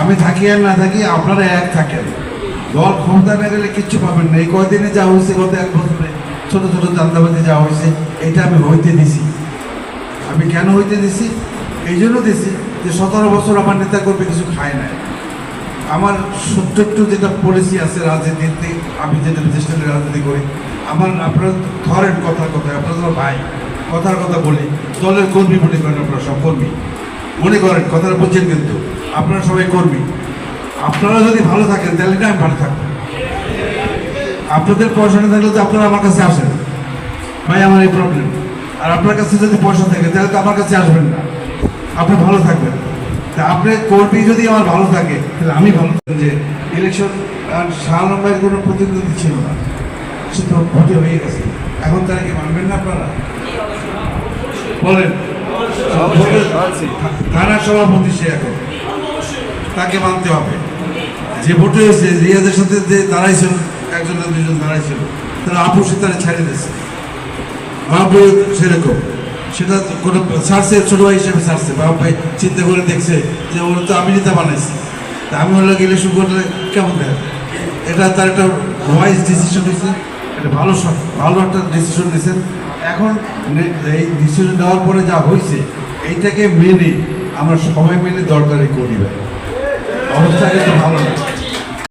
আমি থাকি আর না থাকি, আপনারা এক থাকেন। দল ক্ষমতা না গেলে কিচ্ছু পাবেন না। এই কয়দিনে যা হয়েছে গত এক বছরে, ছোট ছোট চান্দাবাজি যা হয়েছে, এটা আমি হইতে দিছি। আমি কেন হইতে দিছি? এই জন্য দিছি যে সতেরো বছর আমার নেতা করবে কিছু খায় নাই। আমার একটু যেটা পলিসি আছে রাজনীতিতে, আমি যেটা করে রাজনীতি করি, আমার আপনারা ধরেন কথার কথা, আপনারা তো ভাই, কথার কথা বলি, দলের কর্মী মনে করেন আপনারা সব কর্মী। মনে করেন, কথাটা বুঝছেন কিন্তু। আপনারা সবাই কর্মী। আপনারা যদি ভালো থাকেন তাহলে না আমি ভালো থাকব। আপনাদের পয়সা না থাকলে তো আপনারা আমার কাছে আসেন। ভাই আমার এই প্রবলেম আর আপনার কাছে যদি পয়সা থাকে তাহলে তো আমার কাছে আসবেন না। আপনি ভালো থাকবেন। তা আপনি কর্মী যদি আমার ভালো থাকে তাহলে আমি ভালো। যে ইলেকশন আর শাহ নম্বরের কোনো প্রতিনিধি ছিল না। সে তো ভোটে হয়ে গেছে। এখন তারা কি মানবেন না আপনারা? বলেন। থানা সভাপতি সে এখন। তাকে মানতে হবে। যে ভোটে হয়েছে রিয়াদের সাথে যে দাঁড়াইছিল, একজন না দুজন দাঁড়াইছিল, তারা আপুসে তারা ছেড়ে দিয়েছে। বাবু সেরকম। সেটা কোনো ছাড়ছে ছোট ভাই হিসেবে ছাড়ছে বাবু ভাই চিন্তা করে দেখছে যে ওরা তো আমি নেতা বানাইছি। তা আমি ওরা ইলেকশন করলে কেমন দেয় এটা তার একটা ওয়াইজ ডিসিশন হয়েছে। এটা ভালো ভালো একটা ডিসিশন নিয়েছেন এখন এই ডিসিশন নেওয়ার পরে যা হয়েছে, এইটাকে মেনে আমরা সবাই মিলে দরকারি করি ভাই। অবস্থা কিন্তু ভালো